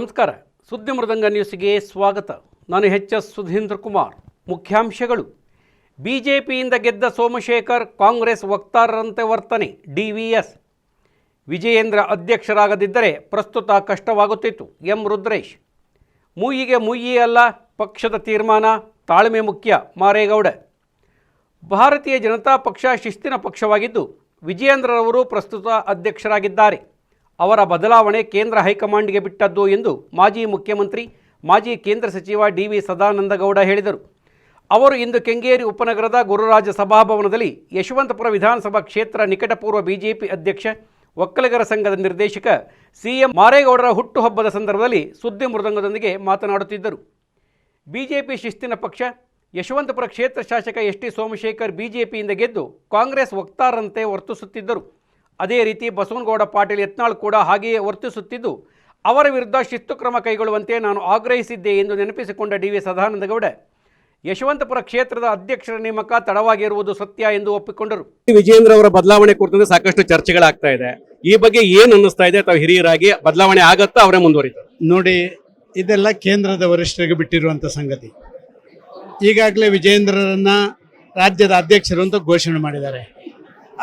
ನಮಸ್ಕಾರ. ಸುದ್ದಿ ಮೃದಂಗ ನ್ಯೂಸ್ಗೆ ಸ್ವಾಗತ. ನಾನು ಎಚ್ ಎಸ್ ಸುಧೀಂದ್ರ ಕುಮಾರ್. ಮುಖ್ಯಾಂಶಗಳು. ಬಿಜೆಪಿಯಿಂದ ಗೆದ್ದ ಸೋಮಶೇಖರ್ ಕಾಂಗ್ರೆಸ್ ವಕ್ತಾರರಂತೆ ವರ್ತನೆ, ಡಿ ವಿ ವಿಜಯೇಂದ್ರ ಅಧ್ಯಕ್ಷರಾಗದಿದ್ದರೆ ಪ್ರಸ್ತುತ ಕಷ್ಟವಾಗುತ್ತಿತ್ತು ಎಂ ರುದ್ರೇಶ್. ಮೂಯಿಗೆ ಮುಯ್ಯಿ ಅಲ್ಲ, ಪಕ್ಷದ ತೀರ್ಮಾನ, ತಾಳ್ಮೆ ಮುಖ್ಯ, ಮಾರೇಗೌಡ. ಭಾರತೀಯ ಜನತಾ ಪಕ್ಷ ಶಿಸ್ತಿನ ಪಕ್ಷವಾಗಿದ್ದು, ವಿಜಯೇಂದ್ರರವರು ಪ್ರಸ್ತುತ ಅಧ್ಯಕ್ಷರಾಗಿದ್ದಾರೆ. ಅವರ ಬದಲಾವಣೆ ಕೇಂದ್ರ ಹೈಕಮಾಂಡ್ಗೆ ಬಿಟ್ಟದ್ದು ಎಂದು ಮಾಜಿ ಮುಖ್ಯಮಂತ್ರಿ, ಮಾಜಿ ಕೇಂದ್ರ ಸಚಿವ ಡಿ ವಿ ಸದಾನಂದಗೌಡ ಹೇಳಿದರು. ಅವರು ಇಂದು ಕೆಂಗೇರಿ ಉಪನಗರದ ಗುರುರಾಜ ಸಭಾಭವನದಲ್ಲಿ ಯಶವಂತಪುರ ವಿಧಾನಸಭಾ ಕ್ಷೇತ್ರ ನಿಕಟಪೂರ್ವ ಬಿಜೆಪಿ ಅಧ್ಯಕ್ಷ, ಒಕ್ಕಲಿಗರ ಸಂಘದ ನಿರ್ದೇಶಕ ಸಿಎಂ ಮಾರೇಗೌಡರ ಹುಟ್ಟುಹಬ್ಬದ ಸಂದರ್ಭದಲ್ಲಿ ಸುದ್ದಿ ಮೃದಂಗದೊಂದಿಗೆ ಮಾತನಾಡುತ್ತಿದ್ದರು. ಬಿಜೆಪಿ ಶಿಸ್ತಿನ ಪಕ್ಷ, ಯಶವಂತಪುರ ಕ್ಷೇತ್ರ ಶಾಸಕ ಎಸ್ ಟಿ ಸೋಮಶೇಖರ್ ಬಿಜೆಪಿಯಿಂದ ಗೆದ್ದು ಕಾಂಗ್ರೆಸ್ ವಕ್ತಾರರಂತೆ ವರ್ತಿಸುತ್ತಿದ್ದರು. ಅದೇ ರೀತಿ ಬಸವನಗೌಡ ಪಾಟೀಲ್ ಯತ್ನಾಳ್ ಕೂಡ ಹಾಗೆಯೇ ವರ್ತಿಸುತ್ತಿದ್ದು ಅವರ ವಿರುದ್ಧ ಶಿಸ್ತು ಕ್ರಮ ಕೈಗೊಳ್ಳುವಂತೆ ನಾನು ಆಗ್ರಹಿಸಿದ್ದೆ ಎಂದು ನೆನಪಿಸಿಕೊಂಡ ಡಿ ವಿ ಸದಾನಂದಗೌಡ. ಯಶವಂತಪುರ ಕ್ಷೇತ್ರದ ಅಧ್ಯಕ್ಷರ ನೇಮಕ ತಡವಾಗಿರುವುದು ಸತ್ಯ ಎಂದು ಒಪ್ಪಿಕೊಂಡರು. ವಿಜೇಂದ್ರ ಅವರ ಬದಲಾವಣೆ ಕುರಿತಂತೆ ಸಾಕಷ್ಟು ಚರ್ಚೆಗಳಾಗ್ತಾ ಇದೆ. ಈ ಬಗ್ಗೆ ಏನು ಅನ್ನಿಸ್ತಾ ಇದೆ ತಾವು ಹಿರಿಯರಾಗಿ ಬದಲಾವಣೆ ಆಗತ್ತಾ ಅವರೇ ಮುಂದುವರಿತಾರೆ? ನೋಡಿ ಇದೆಲ್ಲ ಕೇಂದ್ರದ ವರಿಷ್ಠರಿಗೆ ಬಿಟ್ಟಿರುವಂಥ ಸಂಗತಿ. ಈಗಾಗಲೇ ವಿಜೇಂದ್ರರನ್ನ ರಾಜ್ಯದ ಅಧ್ಯಕ್ಷರು ಅಂತ ಘೋಷಣೆ ಮಾಡಿದ್ದಾರೆ.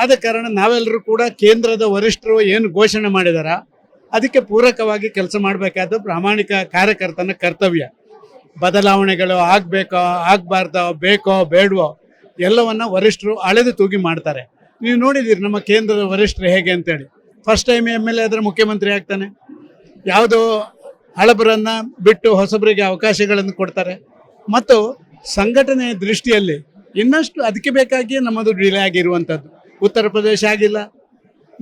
ಆದ ಕಾರಣ ನಾವೆಲ್ಲರೂ ಕೂಡ ಕೇಂದ್ರದ ವರಿಷ್ಠರು ಏನು ಘೋಷಣೆ ಮಾಡಿದಾರ, ಅದಕ್ಕೆ ಪೂರಕವಾಗಿ ಕೆಲಸ ಮಾಡಬೇಕಾದ ಪ್ರಾಮಾಣಿಕ ಕಾರ್ಯಕರ್ತನ ಕರ್ತವ್ಯ. ಬದಲಾವಣೆಗಳು ಆಗಬೇಕೋ, ಆಗಬಾರ್ದೋ, ಬೇಕೋ, ಬೇಡವೋ, ಎಲ್ಲವನ್ನ ವರಿಷ್ಠರು ಅಳೆದು ತೂಗಿ ಮಾಡ್ತಾರೆ. ನೀವು ನೋಡಿದ್ದೀರಿ ನಮ್ಮ ಕೇಂದ್ರದ ವರಿಷ್ಠರು ಹೇಗೆ ಅಂತೇಳಿ. First time M L A ಆದರೆ ಮುಖ್ಯಮಂತ್ರಿ ಆಗ್ತಾನೆ. ಯಾವುದೋ ಹಳಬರನ್ನು ಬಿಟ್ಟು ಹೊಸಬರಿಗೆ ಅವಕಾಶಗಳನ್ನು ಕೊಡ್ತಾರೆ. ಮತ್ತು ಸಂಘಟನೆಯ ದೃಷ್ಟಿಯಲ್ಲಿ ಇನ್ನಷ್ಟು ಅದಕ್ಕೆ ಬೇಕಾಗಿ ನಮ್ಮದು ಡಿಲೇ ಆಗಿರುವಂಥದ್ದು. ಉತ್ತರ ಪ್ರದೇಶ ಆಗಿಲ್ಲ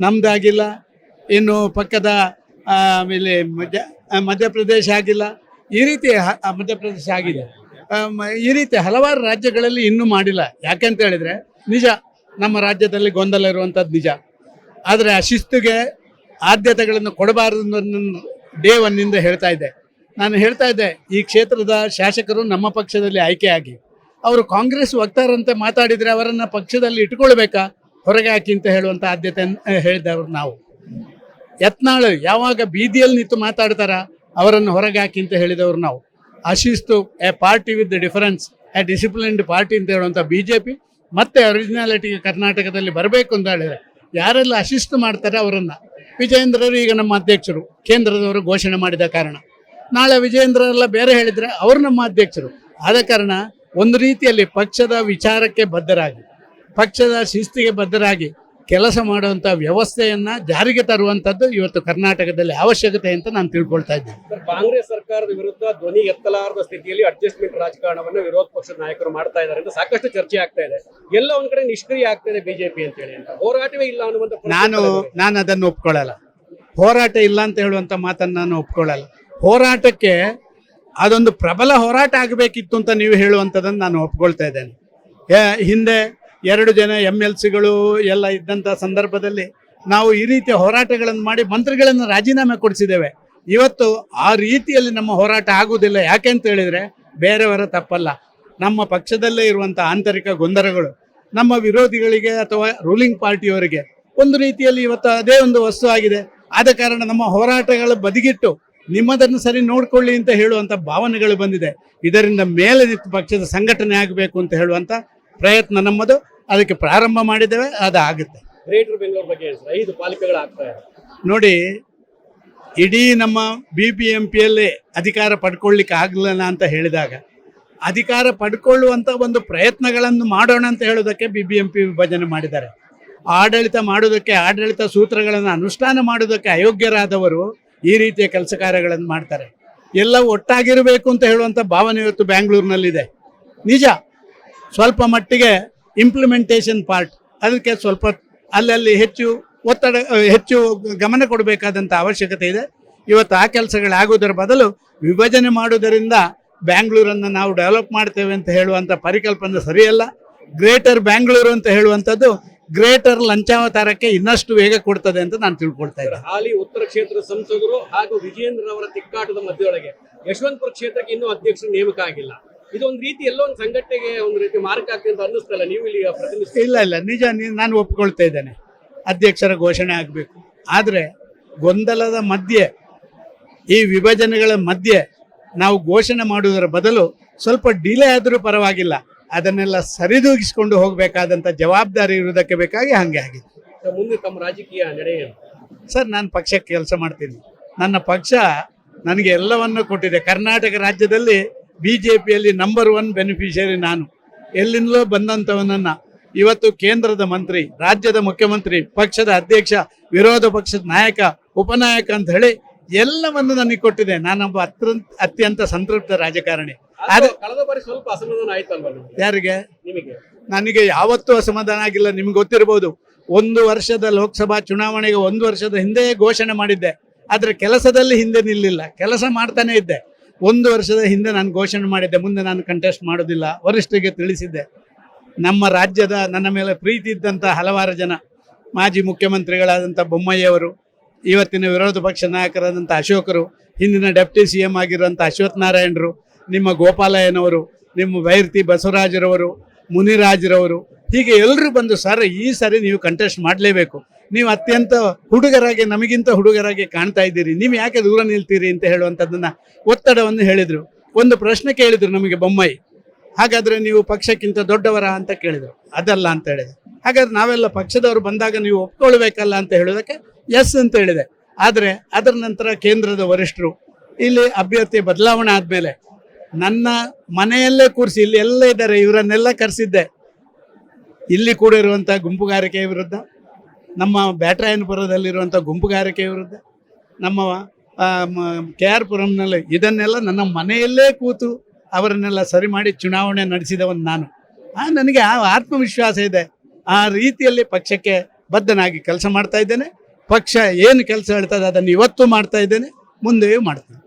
ನಮ್ದಾಗಿಲ್ಲ ಇನ್ನು ಪಕ್ಕದ ಆಮೇಲೆ ಮಧ್ಯ ಮಧ್ಯಪ್ರದೇಶ ಆಗಿಲ್ಲ. ಈ ರೀತಿ ಮಧ್ಯಪ್ರದೇಶ ಆಗಿದೆ. ಈ ರೀತಿ ಹಲವಾರು ರಾಜ್ಯಗಳಲ್ಲಿ ಇನ್ನೂ ಮಾಡಿಲ್ಲ. ಯಾಕೆಂತ ಹೇಳಿದ್ರೆ, ನಿಜ, ನಮ್ಮ ರಾಜ್ಯದಲ್ಲಿ ಗೊಂದಲ ಇರುವಂಥದ್ದು ನಿಜ. ಆದರೆ ಆ ಶಿಸ್ತಿಗೆ ಆದ್ಯತೆಗಳನ್ನು ಕೊಡಬಾರದು ಡೇ ಒನ್ನಿಂದ ಹೇಳ್ತಾ ಇದ್ದೆ. ನಾನು ಹೇಳ್ತಾ ಇದ್ದೆ, ಈ ಕ್ಷೇತ್ರದ ಶಾಸಕರು ನಮ್ಮ ಪಕ್ಷದಲ್ಲಿ ಆಯ್ಕೆಯಾಗಿ ಅವರು ಕಾಂಗ್ರೆಸ್ ವಕ್ತಾರಂತೆ ಮಾತಾಡಿದರೆ ಅವರನ್ನು ಪಕ್ಷದಲ್ಲಿ ಇಟ್ಕೊಳ್ಬೇಕಾ ಹೊರಗೆ ಹಾಕಿ ಅಂತ ಹೇಳುವಂಥ ಆದ್ಯತೆ ಹೇಳಿದವರು ನಾವು. ಯತ್ನಾಳು ಯಾವಾಗ ಬೀದಿಯಲ್ಲಿ ನಿಂತು ಮಾತಾಡ್ತಾರ ಅವರನ್ನು ಹೊರಗೆ ಹಾಕಿ ಅಂತ ಹೇಳಿದವರು ನಾವು. ಅಶಿಸ್ತು a party with difference, a disciplined party ಅಂತ ಹೇಳುವಂಥ ಬಿ ಜೆ ಪಿ ಮತ್ತೆ ಒರಿಜಿನಾಲಿಟಿಗೆ ಕರ್ನಾಟಕದಲ್ಲಿ ಬರಬೇಕು ಅಂತ ಹೇಳಿದರೆ ಯಾರೆಲ್ಲ ಅಶಿಸ್ತು ಮಾಡ್ತಾರೆ ಅವರನ್ನು? ವಿಜಯೇಂದ್ರರು ಈಗ ನಮ್ಮ ಅಧ್ಯಕ್ಷರು, ಕೇಂದ್ರದವರು ಘೋಷಣೆ ಮಾಡಿದ ಕಾರಣ. ನಾಳೆ ವಿಜಯೇಂದ್ರರೆಲ್ಲ ಬೇರೆ ಹೇಳಿದರೆ ಅವರು ನಮ್ಮ ಅಧ್ಯಕ್ಷರು. ಆದ ಕಾರಣ ಒಂದು ರೀತಿಯಲ್ಲಿ ಪಕ್ಷದ ವಿಚಾರಕ್ಕೆ ಬದ್ಧರಾಗಿ. ಪಕ್ಷದ ಶಿಸ್ತಿಗೆ ಬದ್ಧರಾಗಿ ಕೆಲಸ ಮಾಡುವಂಥ ವ್ಯವಸ್ಥೆಯನ್ನ ಜಾರಿಗೆ ತರುವಂಥದ್ದು ಇವತ್ತು ಕರ್ನಾಟಕದಲ್ಲಿ ಅವಶ್ಯಕತೆ ಅಂತ ನಾನು ತಿಳ್ಕೊಳ್ತಾ ಇದ್ದೇನೆ. ಕಾಂಗ್ರೆಸ್ ಸರ್ಕಾರದ ವಿರುದ್ಧ ಧ್ವನಿ ಎತ್ತಲಾರದ ಸ್ಥಿತಿಯಲ್ಲಿ ಅಡ್ಜಸ್ಟ್ಮೆಂಟ್ ರಾಜಕಾರಣವನ್ನು ವಿರೋಧ ಪಕ್ಷದ ನಾಯಕರು ಮಾಡ್ತಾ ಇದ್ದಾರೆ ಅಂತ ಸಾಕಷ್ಟು ಚರ್ಚೆ ಆಗ್ತಾ ಇದೆ. ಎಲ್ಲ ಒಂದ್ ಕಡೆ ನಿಷ್ಕ್ರಿಯ ಆಗ್ತಾ ಇದೆ ಬಿಜೆಪಿ ಅಂತ ಹೇಳಿ ಅಂತ. ಹೋರಾಟವೇ ಇಲ್ಲ ಅನ್ನುವಂತ ನಾನು ನಾನು ಅದನ್ನು ಒಪ್ಕೊಳ್ಳಲ್ಲ. ಹೋರಾಟ ಇಲ್ಲ ಅಂತ ಹೇಳುವಂಥ ಮಾತನ್ನು ನಾನು ಒಪ್ಕೊಳ್ಳಲ್ಲ. ಹೋರಾಟಕ್ಕೆ ಅದೊಂದು ಪ್ರಬಲ ಹೋರಾಟ ಆಗಬೇಕಿತ್ತು ಅಂತ ನೀವು ಹೇಳುವಂಥದ್ದನ್ನು ನಾನು ಒಪ್ಕೊಳ್ತಾ ಇದ್ದೇನೆ. ಹಿಂದೆ ಎರಡು ಜನ ಎಂ ಎಲ್ ಸಿಗಳು ಎಲ್ಲ ಇದ್ದಂಥ ಸಂದರ್ಭದಲ್ಲಿ ನಾವು ಈ ರೀತಿಯ ಹೋರಾಟಗಳನ್ನು ಮಾಡಿ ಮಂತ್ರಿಗಳನ್ನು ರಾಜೀನಾಮೆ ಕೊಡಿಸಿದ್ದೇವೆ. ಇವತ್ತು ಆ ರೀತಿಯಲ್ಲಿ ನಮ್ಮ ಹೋರಾಟ ಆಗುವುದಿಲ್ಲ. ಯಾಕೆ ಅಂತ ಹೇಳಿದರೆ ಬೇರೆಯವರ ತಪ್ಪಲ್ಲ. ನಮ್ಮ ಪಕ್ಷದಲ್ಲೇ ಇರುವಂಥ ಆಂತರಿಕ ಗೊಂದಲಗಳು, ನಮ್ಮ ವಿರೋಧಿಗಳಿಗೆ ಅಥವಾ ರೂಲಿಂಗ್ ಪಾರ್ಟಿಯವರಿಗೆ ಒಂದು ರೀತಿಯಲ್ಲಿ ಇವತ್ತು ಅದೇ ಒಂದು ವಸ್ತು ಆಗಿದೆ. ಆದ ಕಾರಣ ನಮ್ಮ ಹೋರಾಟಗಳ ಬದಿಗಿಟ್ಟು ನಿಮ್ಮದನ್ನು ಸರಿ ನೋಡಿಕೊಳ್ಳಿ ಅಂತ ಹೇಳುವಂಥ ಭಾವನೆಗಳು ಬಂದಿದೆ. ಇದರಿಂದ ಮೇಲೆ ನಿಂತು ಪಕ್ಷದ ಸಂಘಟನೆ ಆಗಬೇಕು ಅಂತ ಹೇಳುವಂತ ಪ್ರಯತ್ನ ನಮ್ಮದು. ಅದಕ್ಕೆ ಪ್ರಾರಂಭ ಮಾಡಿದ್ದೇವೆ ಅದು ಆಗುತ್ತೆ ಗ್ರೇಟರ್ ಬೆಂಗಳೂರು ಬಗ್ಗೆ ಹೇಳಿ ಸರ್. ಐದು ಪಾಲಿಕೆಗಳು ಆಗ್ತಾ ಇದೆ. ನೋಡಿ ಇಡೀ ನಮ್ಮ ಬಿ ಪಿ ಎಂ ಪಿಯಲ್ಲಿ ಅಧಿಕಾರ ಪಡ್ಕೊಳ್ಳಿಕ್ಕೆ ಆಗಲಿಲ್ಲ ಅಂತ ಹೇಳಿದಾಗ ಅಧಿಕಾರ ಪಡ್ಕೊಳ್ಳುವಂಥ ಒಂದು ಪ್ರಯತ್ನಗಳನ್ನು ಮಾಡೋಣ ಅಂತ ಹೇಳೋದಕ್ಕೆ ಬಿ ಬಿ ಎಂ ಪಿ ವಿಭಜನೆ ಮಾಡಿದ್ದಾರೆ. ಆಡಳಿತ ಮಾಡೋದಕ್ಕೆ ಆಡಳಿತ ಸೂತ್ರಗಳನ್ನು ಅನುಷ್ಠಾನ ಮಾಡೋದಕ್ಕೆ ಅಯೋಗ್ಯರಾದವರು ಈ ರೀತಿಯ ಕೆಲಸ ಕಾರ್ಯಗಳನ್ನು ಮಾಡ್ತಾರೆ. ಎಲ್ಲ ಒಟ್ಟಾಗಿರಬೇಕು ಅಂತ ಹೇಳುವಂಥ ಭಾವನೆ ಇವತ್ತು ಬ್ಯಾಂಗ್ಳೂರಿನಲ್ಲಿದೆ ನಿಜ ಸ್ವಲ್ಪ ಮಟ್ಟಿಗೆ ಇಂಪ್ಲಿಮೆಂಟೇಷನ್ ಪಾರ್ಟ್ ಅದಕ್ಕೆ ಸ್ವಲ್ಪ ಅಲ್ಲಲ್ಲಿ ಹೆಚ್ಚು ಒತ್ತಡ ಹೆಚ್ಚು ಗಮನ ಕೊಡಬೇಕಾದಂಥ ಅವಶ್ಯಕತೆ ಇದೆ. ಇವತ್ತು ಆ ಕೆಲಸಗಳಾಗುವುದರ ಬದಲು ವಿಭಜನೆ ಮಾಡುವುದರಿಂದ ಬ್ಯಾಂಗ್ಳೂರನ್ನು ನಾವು ಡೆವಲಪ್ ಮಾಡ್ತೇವೆ ಅಂತ ಹೇಳುವಂಥ ಪರಿಕಲ್ಪನೆ ಸರಿಯಲ್ಲ. ಗ್ರೇಟರ್ ಬ್ಯಾಂಗ್ಳೂರು ಅಂತ ಹೇಳುವಂಥದ್ದು ಗ್ರೇಟರ್ ಲಂಚಾವತಾರಕ್ಕೆ ಇನ್ನಷ್ಟು ವೇಗ ಕೊಡ್ತದೆ ಅಂತ ನಾನು ತಿಳ್ಕೊಳ್ತಾ ಇದ್ದೆ. ಹಾಲಿ ಉತ್ತರ ಕ್ಷೇತ್ರದ ಸಂಸದರು ಹಾಗೂ ವಿಜಯೇಂದ್ರ ಅವರ ತಿಕ್ಕಾಟದ ಮಧ್ಯದೊಳಗೆ ಯಶವಂತಪುರ ಕ್ಷೇತ್ರಕ್ಕೆ ಇನ್ನೂ ಅಧ್ಯಕ್ಷರು ನೇಮಕ ಆಗಿಲ್ಲ. ಇದೊಂದು ರೀತಿ ಎಲ್ಲೋ ಒಂದು ಸಂಘಟನೆಗೆ ಒಂದು ರೀತಿ ಮಾರ್ಕ್ ಆಗ್ತದೆ ಅಂತ ಅನ್ನಿಸ್ತಲ್ಲ ನೀವು ಇಲ್ಲಿ ಪ್ರತಿನಿಧಿಸ್ತೀರಿ ಇಲ್ಲ ಇಲ್ಲ ನಿಜ ನಾನು ಒಪ್ಕೊಳ್ತಾ ಇದ್ದೇನೆ. ಅಧ್ಯಕ್ಷರ ಘೋಷಣೆ ಆಗಬೇಕು. ಆದರೆ ಗೊಂದಲದ ಮಧ್ಯೆ ಈ ವಿಭಜನೆಗಳ ಮಧ್ಯೆ ನಾವು ಘೋಷಣೆ ಮಾಡುವುದರ ಬದಲು ಸ್ವಲ್ಪ ಡಿಲೇ ಆದರೂ ಪರವಾಗಿಲ್ಲ. ಅದನ್ನೆಲ್ಲ ಸರಿದೂಗಿಸಿಕೊಂಡು ಹೋಗಬೇಕಾದಂಥ ಜವಾಬ್ದಾರಿ ಇರುವುದಕ್ಕೆ ಬೇಕಾಗಿ ಹಾಗೆ ಆಗಿದೆ. ಮುಂದೆ ತಮ್ಮ ರಾಜಕೀಯ ನಡೆ ಏನು? ಸರ್ ನಾನು ಪಕ್ಷಕ್ಕೆ ಕೆಲಸ ಮಾಡ್ತೀನಿ. ನನ್ನ ಪಕ್ಷ ನನಗೆ ಎಲ್ಲವನ್ನು ಕೊಟ್ಟಿದೆ. ಕರ್ನಾಟಕ ರಾಜ್ಯದಲ್ಲಿ ಬಿ ಜೆ ಪಿಯಲ್ಲಿ ನಂಬರ್ ಒನ್ ಬೆನಿಫಿಷಿಯರಿ ನಾನು. ಎಲ್ಲಿಂದಲೋ ಬಂದಂಥವನನ್ನು ಇವತ್ತು ಕೇಂದ್ರದ ಮಂತ್ರಿ ರಾಜ್ಯದ ಮುಖ್ಯಮಂತ್ರಿ ಪಕ್ಷದ ಅಧ್ಯಕ್ಷ ವಿರೋಧ ಪಕ್ಷದ ನಾಯಕ ಉಪನಾಯಕ ಅಂತ ಹೇಳಿ ಎಲ್ಲವನ್ನು ನನಗೆ ಕೊಟ್ಟಿದೆ. ನಾನೊಬ್ಬ ಅತ್ರ ಅತ್ಯಂತ ಸಂತೃಪ್ತ ರಾಜಕಾರಣಿ. ಆದ್ರೆ ಕಳೆದ ಬಾರಿ ಸ್ವಲ್ಪ ಅಸಮಾಧಾನ ಆಯ್ತಲ್ವಾ ನಿಮ್ಗೆ? ಯಾರಿಗೆ? ನಿಮಗೆ. ನನಗೆ ಯಾವತ್ತೂ ಅಸಮಾಧಾನ ಆಗಿಲ್ಲ. ನಿಮ್ಗೆ ಗೊತ್ತಿರ್ಬೋದು ಒಂದು ವರ್ಷದ ಲೋಕಸಭಾ ಚುನಾವಣೆಗೆ ಒಂದು ವರ್ಷದ ಹಿಂದೆಯೇ ಘೋಷಣೆ ಮಾಡಿದ್ದೆ. ಆದರೆ ಕೆಲಸದಲ್ಲಿ ಹಿಂದೆ ನಿಲ್ಲಿಲ್ಲ. ಕೆಲಸ ಮಾಡ್ತಾನೆ ಇದ್ದೆ. ಒಂದು ವರ್ಷದ ಹಿಂದೆ ನಾನು ಘೋಷಣೆ ಮಾಡಿದ್ದೆ, ಮುಂದೆ ನಾನು ಕಂಟೆಸ್ಟ್ ಮಾಡೋದಿಲ್ಲ. ವರಿಷ್ಠರಿಗೆ ತಿಳಿಸಿದ್ದೆ. ನಮ್ಮ ರಾಜ್ಯದ ನನ್ನ ಮೇಲೆ ಪ್ರೀತಿ ಇದ್ದಂಥ ಹಲವಾರು ಜನ, ಮಾಜಿ ಮುಖ್ಯಮಂತ್ರಿಗಳಾದಂಥ ಬೊಮ್ಮಯ್ಯವರು, ಇವತ್ತಿನ ವಿರೋಧ ಪಕ್ಷ ನಾಯಕರಾದಂಥ ಅಶೋಕರು, ಹಿಂದಿನ ಡೆಪ್ಟಿ ಸಿ ಎಂ ಆಗಿರುವಂಥ ಅಶ್ವಥ್ ನಾರಾಯಣರು, ನಿಮ್ಮ ಗೋಪಾಲಯ್ಯನವರು, ನಿಮ್ಮ ವೈರ್ತಿ ಬಸವರಾಜರವರು, ಮುನಿರಾಜ್ರವರು ಹೀಗೆ ಎಲ್ಲರೂ ಬಂದು, ಸರ್, ಈ ಸಾರಿ ನೀವು ಕಂಟೆಸ್ಟ್ ಮಾಡಲೇಬೇಕು. ನೀವು ಅತ್ಯಂತ ಹುಡುಗರಾಗಿ, ನಮಗಿಂತ ಹುಡುಗರಾಗಿ ಕಾಣ್ತಾ ಇದ್ದೀರಿ. ನೀವು ಯಾಕೆ ದೂರ ನಿಲ್ತೀರಿ ಅಂತ ಹೇಳುವಂಥದ್ದನ್ನು ಒತ್ತಡವನ್ನು ಹೇಳಿದರು. ಒಂದು ಪ್ರಶ್ನೆ ಕೇಳಿದರು ನಮಗೆ ಬೊಮ್ಮಾಯಿ. ಹಾಗಾದರೆ ನೀವು ಪಕ್ಷಕ್ಕಿಂತ ದೊಡ್ಡವರ ಅಂತ ಕೇಳಿದರು. ಅದಲ್ಲ ಅಂತ ಹೇಳಿದೆ. ಹಾಗಾದ್ರೆ ನಾವೆಲ್ಲ ಪಕ್ಷದವರು ಬಂದಾಗ ನೀವು ಒಪ್ಕೊಳ್ಬೇಕಲ್ಲ ಅಂತ ಹೇಳೋದಕ್ಕೆ ಎಸ್ ಅಂತ ಹೇಳಿದೆ. ಆದರೆ ಅದರ ನಂತರ ಕೇಂದ್ರದ ವರಿಷ್ಠರು, ಇಲ್ಲಿ ಅಭ್ಯರ್ಥಿ ಬದಲಾವಣೆ ಆದಮೇಲೆ ನನ್ನ ಮನೆಯಲ್ಲೇ ಕೂರಿಸಿ, ಇಲ್ಲಿ ಎಲ್ಲ ಇದ್ದಾರೆ, ಇವರನ್ನೆಲ್ಲ ಕರೆಸಿದ್ದೆ. ಇಲ್ಲಿ ಕೂಡ ಇರುವಂಥ ಗುಂಪುಗಾರಿಕೆ ವಿರುದ್ಧ, ನಮ್ಮ ಬ್ಯಾಟ್ರಾಯನಪುರದಲ್ಲಿರುವಂಥ ಗುಂಪುಗಾರಿಕೆ ವಿರುದ್ಧ, ನಮ್ಮ ಕೆ ಆರ್ ಪುರಂನಲ್ಲಿ ಇದನ್ನೆಲ್ಲ ನನ್ನ ಮನೆಯಲ್ಲೇ ಕೂತು ಅವರನ್ನೆಲ್ಲ ಸರಿ ಮಾಡಿ ಚುನಾವಣೆ ನಡೆಸಿದವನು ನಾನು. ಆ, ನನಗೆ ಆ ಆತ್ಮವಿಶ್ವಾಸ ಇದೆ. ಆ ರೀತಿಯಲ್ಲಿ ಪಕ್ಷಕ್ಕೆ ಬದ್ಧನಾಗಿ ಕೆಲಸ ಮಾಡ್ತಾ ಇದ್ದೇನೆ. ಪಕ್ಷ ಏನು ಕೆಲಸ ಹೇಳ್ತದೆ ಅದನ್ನು ಇವತ್ತು ಮಾಡ್ತಾ ಇದ್ದೇನೆ. ಮುಂದೆಯೂ ಮಾಡ್ತೀನಿ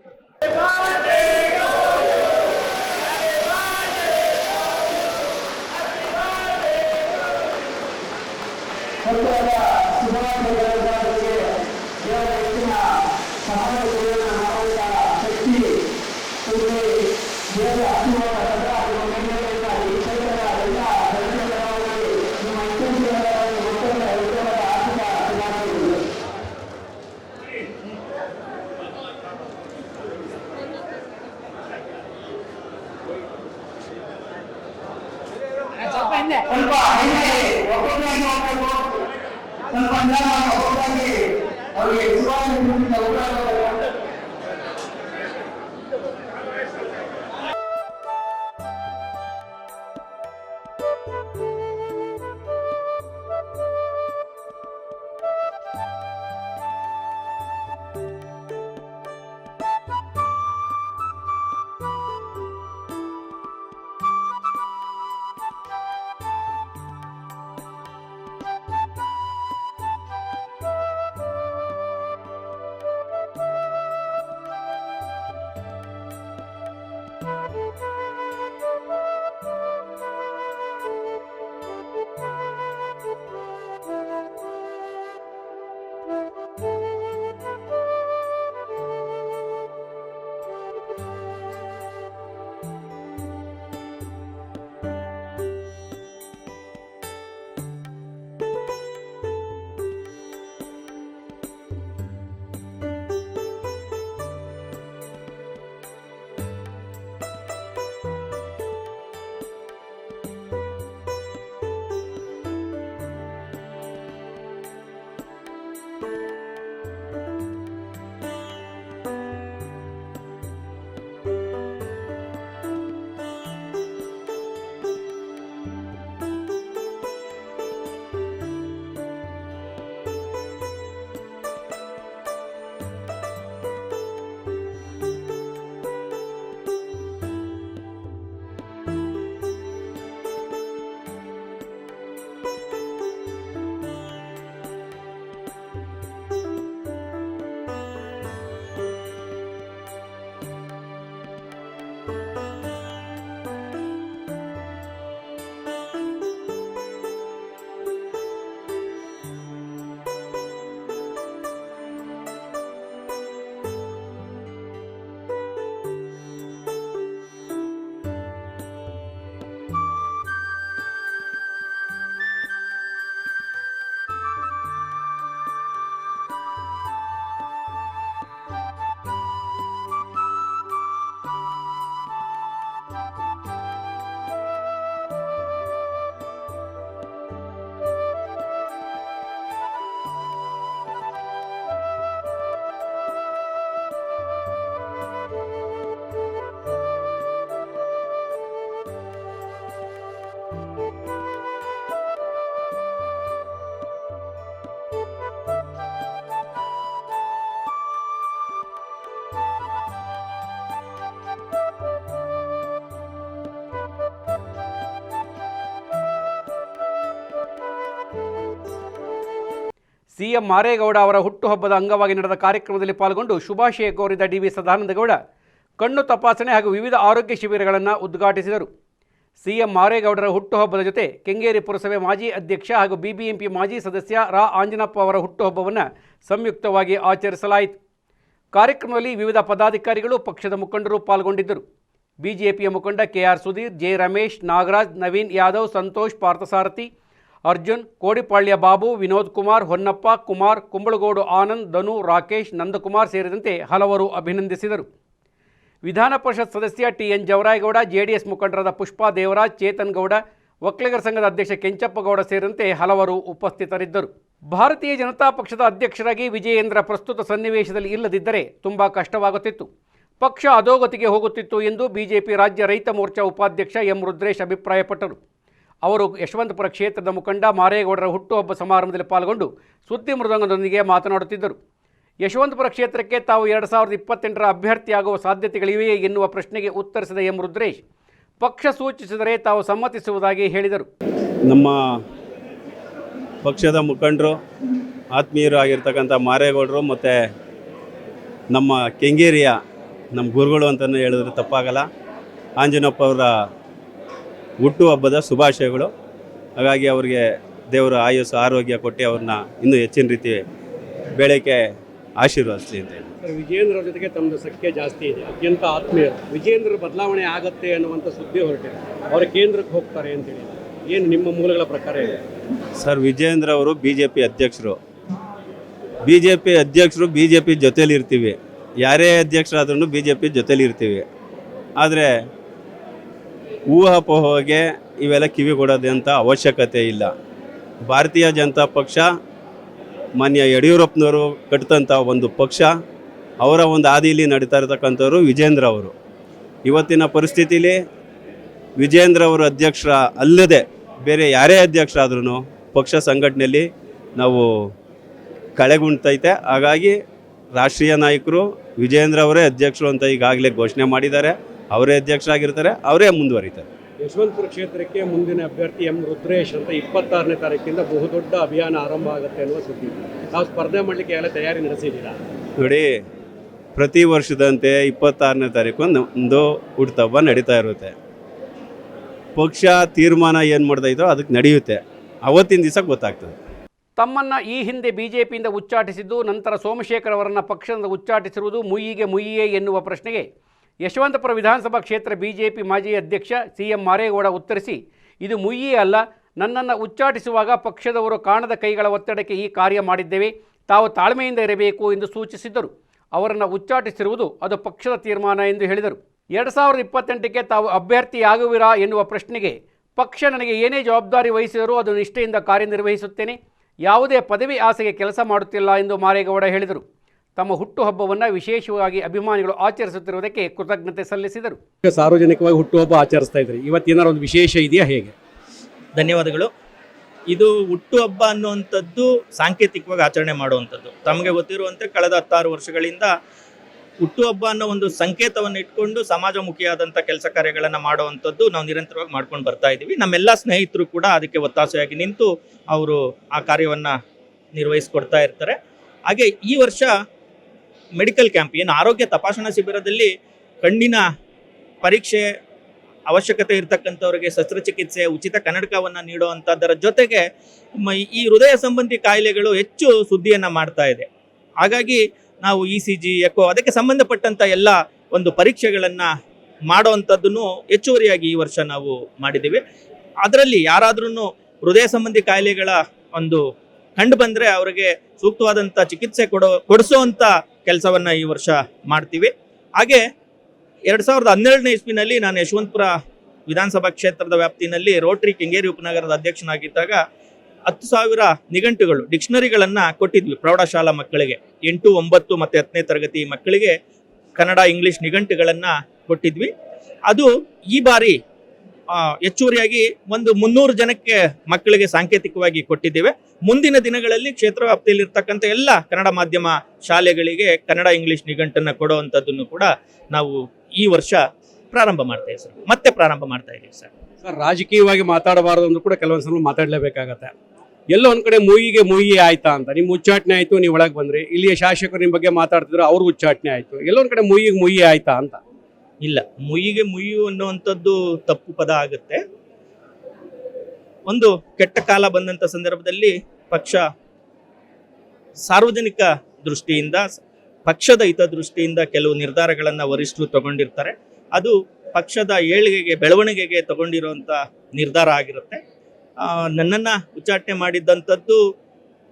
ಸ್ವಲ್ಪ ಹಿಂದೆ ಒಬ್ಬೊಬ್ಬರಾಗಿ ಹೋಗ್ಬೇಕು ಸ್ವಲ್ಪ ಜನ ಒಬ್ಬೊಬ್ಬರಾಗಿ ಅವ್ರಿಗೆ ಸಿಎಂ ಮಾರೇಗೌಡ ಅವರ ಹುಟ್ಟುಹಬ್ಬದ ಅಂಗವಾಗಿ ನಡೆದ ಕಾರ್ಯಕ್ರಮದಲ್ಲಿ ಪಾಲ್ಗೊಂಡು ಶುಭಾಶಯ ಕೋರಿದ ಡಿ ವಿ ಸದಾನಂದಗೌಡ, ಕಣ್ಣು ತಪಾಸಣೆ ಹಾಗೂ ವಿವಿಧ ಆರೋಗ್ಯ ಶಿಬಿರಗಳನ್ನು ಉದ್ಘಾಟಿಸಿದರು. ಸಿಎಂ ಮಾರೇಗೌಡರ ಹುಟ್ಟುಹಬ್ಬದ ಜೊತೆ ಕೆಂಗೇರಿ ಪುರಸಭೆ ಮಾಜಿ ಅಧ್ಯಕ್ಷ ಹಾಗೂ ಬಿಬಿಎಂಪಿ ಮಾಜಿ ಸದಸ್ಯ ರಾ. ಆಂಜನಪ್ಪ ಅವರ ಹುಟ್ಟುಹಬ್ಬವನ್ನು ಸಂಯುಕ್ತವಾಗಿ ಆಚರಿಸಲಾಯಿತು. ಕಾರ್ಯಕ್ರಮದಲ್ಲಿ ವಿವಿಧ ಪದಾಧಿಕಾರಿಗಳು, ಪಕ್ಷದ ಮುಖಂಡರು ಪಾಲ್ಗೊಂಡಿದ್ದರು. ಬಿಜೆಪಿಯ ಮುಖಂಡ ಕೆಆರ್ ಸುಧೀರ್, ಜೆ ರಮೇಶ್, ನಾಗರಾಜ್, ನವೀನ್ ಯಾದವ್, ಸಂತೋಷ್, ಪಾರ್ಥಸಾರಥಿ ಅರ್ಜುನ್, ಕೋಡಿಪಾಳ್ಯ ಬಾಬು, ವಿನೋದ್ ಕುಮಾರ್, ಹೊನ್ನಪ್ಪ ಕುಮಾರ್, ಕುಂಬಳಗೋಡು ಆನಂದ್, ಧನು, ರಾಕೇಶ್, ನಂದಕುಮಾರ್ ಸೇರಿದಂತೆ ಹಲವರು ಅಭಿನಂದಿಸಿದರು. ವಿಧಾನ ಪರಿಷತ್ ಸದಸ್ಯ ಟಿ ಎನ್ ಜವರಾಯಗೌಡ ಜೆಡಿಎಸ್ ಮುಖಂಡರಾದ ಪುಷ್ಪಾ ದೇವರಾಜ್, ಚೇತನ್ ಗೌಡ, ಒಕ್ಕಲಿಗರ ಸಂಘದ ಅಧ್ಯಕ್ಷ ಕೆಂಚಪ್ಪಗೌಡ ಸೇರಿದಂತೆ ಹಲವರು ಉಪಸ್ಥಿತರಿದ್ದರು. ಭಾರತೀಯ ಜನತಾ ಪಕ್ಷದ ಅಧ್ಯಕ್ಷರಾಗಿ ವಿಜಯೇಂದ್ರ ಪ್ರಸ್ತುತ ಸನ್ನಿವೇಶದಲ್ಲಿ ಇಲ್ಲದಿದ್ದರೆ ತುಂಬ ಕಷ್ಟವಾಗುತ್ತಿತ್ತು. ಪಕ್ಷ ಅಧೋಗತಿಗೆ ಹೋಗುತ್ತಿತ್ತು ಎಂದು ಬಿಜೆಪಿ ರಾಜ್ಯ ರೈತ ಮೋರ್ಚಾ ಉಪಾಧ್ಯಕ್ಷ ಎಂ ರುದ್ರೇಶ್ ಅಭಿಪ್ರಾಯಪಟ್ಟರು. ಅವರು ಯಶವಂತಪುರ ಕ್ಷೇತ್ರದ ಮುಖಂಡ ಮಾರೇಗೌಡರ ಹುಟ್ಟುಹಬ್ಬ ಸಮಾರಂಭದಲ್ಲಿ ಪಾಲ್ಗೊಂಡು ಸುದ್ದಿ ಮೃದಂಗದೊಂದಿಗೆ ಮಾತನಾಡುತ್ತಿದ್ದರು. ಯಶವಂತಪುರ ಕ್ಷೇತ್ರಕ್ಕೆ ತಾವು ಎರಡು ಸಾವಿರದ ಇಪ್ಪತ್ತೆಂಟರ ಅಭ್ಯರ್ಥಿಯಾಗುವ ಸಾಧ್ಯತೆಗಳಿವೆಯೇ ಎನ್ನುವ ಪ್ರಶ್ನೆಗೆ ಉತ್ತರಿಸಿದ ಎಂ. ರುದ್ರೇಶ್, ಪಕ್ಷ ಸೂಚಿಸಿದರೆ ತಾವು ಸಮ್ಮತಿಸುವುದಾಗಿ ಹೇಳಿದರು. ನಮ್ಮ ಪಕ್ಷದ ಮುಖಂಡರು ಆತ್ಮೀಯರು ಆಗಿರ್ತಕ್ಕಂಥ ಮಾರೇಗೌಡರು ಮತ್ತು ನಮ್ಮ ಕೆಂಗೇರಿಯ ನಮ್ಮ ಗುರುಗಳು ಅಂತಲೇ ಹೇಳಿದ್ರೆ ತಪ್ಪಾಗಲ್ಲ. ಆಂಜನಪ್ಪ ಅವರ ಹುಟ್ಟುಹಬ್ಬದ ಶುಭಾಶಯಗಳು. ಹಾಗಾಗಿ ಅವರಿಗೆ ದೇವರ ಆಯುಸ್ಸು ಆರೋಗ್ಯ ಕೊಟ್ಟು ಅವ್ರನ್ನ ಇನ್ನೂ ಹೆಚ್ಚಿನ ರೀತಿ ಬೆಳಕೆ ಆಶೀರ್ವಾದಿಸಿ ಅಂತ ಹೇಳಿ. ಸರ್ ವಿಜೇಂದ್ರ ಜೊತೆಗೆ ತಮ್ಮದು ಸಖ್ಯ ಜಾಸ್ತಿ ಇದೆ. ಅತ್ಯಂತ ಆತ್ಮೀಯ. ವಿಜೇಂದ್ರ ಬದಲಾವಣೆ ಆಗುತ್ತೆ ಅನ್ನುವಂಥ ಸುದ್ದಿ ಹೊರಟಿದೆ. ಅವರ ಕೇಂದ್ರಕ್ಕೆ ಹೋಗ್ತಾರೆ ಅಂತೇಳಿ ಏನು ನಿಮ್ಮ ಮೂಲಗಳ ಪ್ರಕಾರ ಇದೆ? ಸರ್ ವಿಜೇಂದ್ರ ಅವರು ಬಿ ಜೆ ಪಿ ಅಧ್ಯಕ್ಷರು. ಬಿ ಜೆ ಪಿ ಅಧ್ಯಕ್ಷರು ಬಿ ಜೆ ಪಿ ಜೊತೇಲಿ ಇರ್ತೀವಿ ಯಾರೇ ಅಧ್ಯಕ್ಷರಾದ್ರೂ ಬಿ ಜೆ ಪಿ ಜೊತೇಲಿ ಇರ್ತೀವಿ ಆದರೆ ಊಹಾಪೋಹಗೆ ಇವೆಲ್ಲ ಕಿವಿ ಕೊಡೋದಂತ ಅವಶ್ಯಕತೆ ಇಲ್ಲ. ಭಾರತೀಯ ಜನತಾ ಪಕ್ಷ, ಮಾನ್ಯ ಯಡಿಯೂರಪ್ಪನವರು ಕಟ್ಟಿದಂಥ ಒಂದು ಪಕ್ಷ, ಅವರ ಒಂದು ಹಾದಿಯಲ್ಲಿ ನಡೀತಾ ಇರತಕ್ಕಂಥವ್ರು ವಿಜೇಂದ್ರ ಅವರು. ಇವತ್ತಿನ ಪರಿಸ್ಥಿತಿಲಿ ವಿಜೇಂದ್ರ ಅವರು ಅಧ್ಯಕ್ಷರ ಅಲ್ಲದೆ ಬೇರೆ ಯಾರೇ ಅಧ್ಯಕ್ಷರಾದ್ರೂ ಪಕ್ಷ ಸಂಘಟನೆಯಲ್ಲಿ ನಾವು ಕಳೆಗುಣ್ತೈತೆ. ಹಾಗಾಗಿ ರಾಷ್ಟ್ರೀಯ ನಾಯಕರು ವಿಜೇಂದ್ರ ಅವರೇ ಅಧ್ಯಕ್ಷರು ಅಂತ ಈಗಾಗಲೇ ಘೋಷಣೆ ಮಾಡಿದ್ದಾರೆ. ಅವರೇ ಅಧ್ಯಕ್ಷರಾಗಿರ್ತಾರೆ ಅವರೇ ಮುಂದುವರಿತಾರೆ. ಯಶವಂತಪುರ ಕ್ಷೇತ್ರಕ್ಕೆ ಮುಂದಿನ ಅಭ್ಯರ್ಥಿ ಎಂ ರುದ್ರೇಶ್ ಅಂತ ಇಪ್ಪತ್ತಾರನೇ ತಾರೀಕಿಂದ ಬಹುದೊಡ್ಡ ಅಭಿಯಾನ ಆರಂಭ ಆಗುತ್ತೆ ಅನ್ನುವ ಸುದ್ದಿ. ನಾವು ಸ್ಪರ್ಧೆ ಮಾಡಲಿಕ್ಕೆ ಎಲ್ಲ ತಯಾರಿ ನಡೆಸಿದ್ದೀರಾ? ನೋಡಿ ಪ್ರತಿ ವರ್ಷದಂತೆ ಇಪ್ಪತ್ತಾರನೇ ತಾರೀಕು ಒಂದು ಹುಟ್ಟುಹಬ್ಬ ನಡೀತಾ ಇರುತ್ತೆ. ಪಕ್ಷ ತೀರ್ಮಾನ ಏನು ಮಾಡ್ದೈತೋ ಅದಕ್ಕೆ ನಡೆಯುತ್ತೆ. ಅವತ್ತಿನ ದಿವಸ ಗೊತ್ತಾಗ್ತದೆ. ತಮ್ಮನ್ನು ಈ ಹಿಂದೆ ಬಿಜೆಪಿಯಿಂದ ಉಚ್ಚಾಟಿಸಿದ್ದು ನಂತರ ಸೋಮಶೇಖರ್ ಅವರನ್ನು ಪಕ್ಷದಿಂದ ಉಚ್ಚಾಟಿಸಿರುವುದು ಮುಯ್ಯಿಗೆ ಮುಯ್ಯಿಯೇ ಎನ್ನುವ ಪ್ರಶ್ನೆಗೆ ಯಶವಂತಪುರ ವಿಧಾನಸಭಾ ಕ್ಷೇತ್ರ ಬಿಜೆಪಿ ಮಾಜಿ ಅಧ್ಯಕ್ಷ ಸಿ ಎಂ ಮಾರೇಗೌಡ ಉತ್ತರಿಸಿ, ಇದು ಮುಯ್ಯಿ ಅಲ್ಲ, ನನ್ನನ್ನು ಉಚ್ಚಾಟಿಸುವಾಗ ಪಕ್ಷದವರು ಕಾಣದ ಕೈಗಳ ಒತ್ತಡಕ್ಕೆ ಈ ಕಾರ್ಯ ಮಾಡಿದ್ದೇವೆ, ತಾವು ತಾಳ್ಮೆಯಿಂದ ಇರಬೇಕು ಎಂದು ಸೂಚಿಸಿದ್ದರು. ಅವರನ್ನು ಉಚ್ಚಾಟಿಸಿರುವುದು ಅದು ಪಕ್ಷದ ತೀರ್ಮಾನ ಎಂದು ಹೇಳಿದರು. ಎರಡು ಸಾವಿರದ ಇಪ್ಪತ್ತೆಂಟಕ್ಕೆ ತಾವು ಅಭ್ಯರ್ಥಿಯಾಗುವಿರಾ ಎನ್ನುವ ಪ್ರಶ್ನೆಗೆ ಪಕ್ಷ ನನಗೆ ಏನೇ ಜವಾಬ್ದಾರಿ ವಹಿಸಿದರೂ ಅದು ನಿಷ್ಠೆಯಿಂದ ಕಾರ್ಯನಿರ್ವಹಿಸುತ್ತೇನೆ. ಯಾವುದೇ ಪದವಿ ಆಸೆಗೆ ಕೆಲಸ ಮಾಡುತ್ತಿಲ್ಲ ಎಂದು ಮಾರೇಗೌಡ ಹೇಳಿದರು. ತಮ್ಮ ಹುಟ್ಟುಹಬ್ಬವನ್ನು ವಿಶೇಷವಾಗಿ ಅಭಿಮಾನಿಗಳು ಆಚರಿಸುತ್ತಿರುವುದಕ್ಕೆ ಕೃತಜ್ಞತೆ ಸಲ್ಲಿಸಿದರು. ಸಾರ್ವಜನಿಕವಾಗಿ ಹುಟ್ಟುಹಬ್ಬ ಆಚರಿಸ್ತಾ ಇದ್ದಾರೆ ಇವತ್ತೇನಾರು ಒಂದು ವಿಶೇಷ ಇದೆಯಾ ಹೇಗೆ? ಧನ್ಯವಾದಗಳು. ಇದು ಹುಟ್ಟುಹಬ್ಬ ಅನ್ನುವಂಥದ್ದು ಸಾಂಕೇತಿಕವಾಗಿ ಆಚರಣೆ ಮಾಡುವಂಥದ್ದು. ತಮಗೆ ಗೊತ್ತಿರುವಂತೆ ಕಳೆದ ಹತ್ತಾರು ವರ್ಷಗಳಿಂದ ಹುಟ್ಟುಹಬ್ಬ ಅನ್ನೋ ಒಂದು ಸಂಕೇತವನ್ನು ಇಟ್ಕೊಂಡು ಸಮಾಜಮುಖಿಯಾದಂಥ ಕೆಲಸ ಕಾರ್ಯಗಳನ್ನು ಮಾಡುವಂಥದ್ದು ನಾವು ನಿರಂತರವಾಗಿ ಮಾಡ್ಕೊಂಡು ಬರ್ತಾ ಇದ್ದೀವಿ. ನಮ್ಮೆಲ್ಲ ಸ್ನೇಹಿತರು ಕೂಡ ಅದಕ್ಕೆ ಒತ್ತಾಸೆಯಾಗಿ ನಿಂತು ಅವರು ಆ ಕಾರ್ಯವನ್ನು ನಿರ್ವಹಿಸ್ಕೊಡ್ತಾ ಇರ್ತಾರೆ. ಹಾಗೆ ಈ ವರ್ಷ ಮೆಡಿಕಲ್ ಕ್ಯಾಂಪ್, ಏನು ಆರೋಗ್ಯ ತಪಾಸಣಾ ಶಿಬಿರದಲ್ಲಿ ಕಣ್ಣಿನ ಪರೀಕ್ಷೆ ಅವಶ್ಯಕತೆ ಇರತಕ್ಕಂಥವ್ರಿಗೆ ಶಸ್ತ್ರಚಿಕಿತ್ಸೆ, ಉಚಿತ ಕನ್ನಡಕವನ್ನು ನೀಡುವಂಥದ್ದರ ಜೊತೆಗೆ ಈ ಹೃದಯ ಸಂಬಂಧಿ ಕಾಯಿಲೆಗಳು ಹೆಚ್ಚು ಸುದ್ದಿಯನ್ನು ಮಾಡ್ತಾ ಇದೆ. ಹಾಗಾಗಿ ನಾವು ಇ ಸಿ ಜಿ, ಎಕೋ, ಅದಕ್ಕೆ ಸಂಬಂಧಪಟ್ಟಂಥ ಎಲ್ಲ ಒಂದು ಪರೀಕ್ಷೆಗಳನ್ನು ಮಾಡುವಂಥದ್ದನ್ನು ಹೆಚ್ಚುವರಿಯಾಗಿ ಈ ವರ್ಷ ನಾವು ಮಾಡಿದ್ದೀವಿ. ಅದರಲ್ಲಿ ಯಾರಾದ್ರೂ ಹೃದಯ ಸಂಬಂಧಿ ಕಾಯಿಲೆಗಳ ಒಂದು ಕಂಡು ಬಂದರೆ ಅವರಿಗೆ ಸೂಕ್ತವಾದಂಥ ಚಿಕಿತ್ಸೆ ಕೊಡೋ, ಕೊಡಿಸೋವಂಥ ಕೆಲಸವನ್ನು ಈ ವರ್ಷ ಮಾಡ್ತೀವಿ. ಹಾಗೆ ಎರಡು ಸಾವಿರದ ಹನ್ನೆರಡನೇ ಇಸ್ವಿನಲ್ಲಿ ನಾನು ಯಶವಂತಪುರ ವಿಧಾನಸಭಾ ಕ್ಷೇತ್ರದ ವ್ಯಾಪ್ತಿನಲ್ಲಿ ರೋಟ್ರಿ ಕೆಂಗೇರಿ ಉಪನಗರದ ಅಧ್ಯಕ್ಷನಾಗಿದ್ದಾಗ ಹತ್ತು ಸಾವಿರ ನಿಘಂಟುಗಳು, ಡಿಕ್ಷನರಿಗಳನ್ನು ಕೊಟ್ಟಿದ್ವಿ ಪ್ರೌಢಶಾಲಾ ಮಕ್ಕಳಿಗೆ. ಎಂಟು, ಒಂಬತ್ತು ಮತ್ತು ಹತ್ತನೇ ತರಗತಿ ಮಕ್ಕಳಿಗೆ ಕನ್ನಡ, ಇಂಗ್ಲಿಷ್ ನಿಘಂಟುಗಳನ್ನು ಕೊಟ್ಟಿದ್ವಿ. ಅದು ಈ ಬಾರಿ ಹೆಚ್ಚುವರಿಯಾಗಿ ಒಂದು ಮುನ್ನೂರು ಜನಕ್ಕೆ ಮಕ್ಕಳಿಗೆ ಸಾಂಕೇತಿಕವಾಗಿ ಕೊಟ್ಟಿದ್ದೇವೆ. ಮುಂದಿನ ದಿನಗಳಲ್ಲಿ ಕ್ಷೇತ್ರ ವ್ಯಾಪ್ತಿಯಲ್ಲಿ ಇರ್ತಕ್ಕಂಥ ಎಲ್ಲ ಕನ್ನಡ ಮಾಧ್ಯಮ ಶಾಲೆಗಳಿಗೆ ಕನ್ನಡ ಇಂಗ್ಲಿಷ್ ನಿಘಂಟನ್ನು ಕೊಡುವಂಥದ್ದನ್ನು ಕೂಡ ನಾವು ಈ ವರ್ಷ ಪ್ರಾರಂಭ ಮಾಡ್ತಾ ಇದ್ದೀವಿ ಸರ್. ಮತ್ತೆ ಪ್ರಾರಂಭ ಮಾಡ್ತಾ ಇದ್ದೀವಿ ಸರ್. ಸರ್, ರಾಜಕೀಯವಾಗಿ ಮಾತಾಡಬಾರದು ಅಂದ್ರೂ ಕೂಡ ಕೆಲವೊಂದು ಸಲ ಮಾತಾಡಲೇಬೇಕಾಗತ್ತೆ. ಎಲ್ಲ ಒಂದ್ ಕಡೆ ಮೂಯಿಗೆ ಮೂಯಿ ಆಯ್ತಾ ಅಂತ. ನಿಮ್ ಉಚ್ಚಾಟನೆ ಆಯ್ತು, ನೀವು ಒಳಗೆ ಬಂದ್ರಿ. ಇಲ್ಲಿಯ ಶಾಸಕರು ನಿಮ್ ಬಗ್ಗೆ ಮಾತಾಡ್ತಿದ್ರು, ಅವ್ರ ಉಚ್ಚಾಟನೆ ಆಯ್ತು. ಎಲ್ಲೊಂದ್ ಕಡೆ ಮೂಯಿಗೆ ಮೂಯಿ ಆಯ್ತಾ ಅಂತ. ಇಲ್ಲ. ಮುಯಿಗೆ ಮುಯ್ಯು ಅನ್ನುವಂಥದ್ದು ತಪ್ಪು ಪದ ಆಗುತ್ತೆ. ಒಂದು ಕೆಟ್ಟ ಕಾಲ ಬಂದಂತ ಸಂದರ್ಭದಲ್ಲಿ ಪಕ್ಷ ಸಾರ್ವಜನಿಕ ದೃಷ್ಟಿಯಿಂದ, ಪಕ್ಷದ ಹಿತದೃಷ್ಟಿಯಿಂದ ಕೆಲವು ನಿರ್ಧಾರಗಳನ್ನು ವರಿಷ್ಠರು ತಗೊಂಡಿರ್ತಾರೆ. ಅದು ಪಕ್ಷದ ಏಳಿಗೆಗೆ, ಬೆಳವಣಿಗೆಗೆ ತಗೊಂಡಿರುವಂತ ನಿರ್ಧಾರ ಆಗಿರುತ್ತೆ. ನನ್ನನ್ನು ಉಚ್ಚಾಟನೆ ಮಾಡಿದ್ದಂಥದ್ದು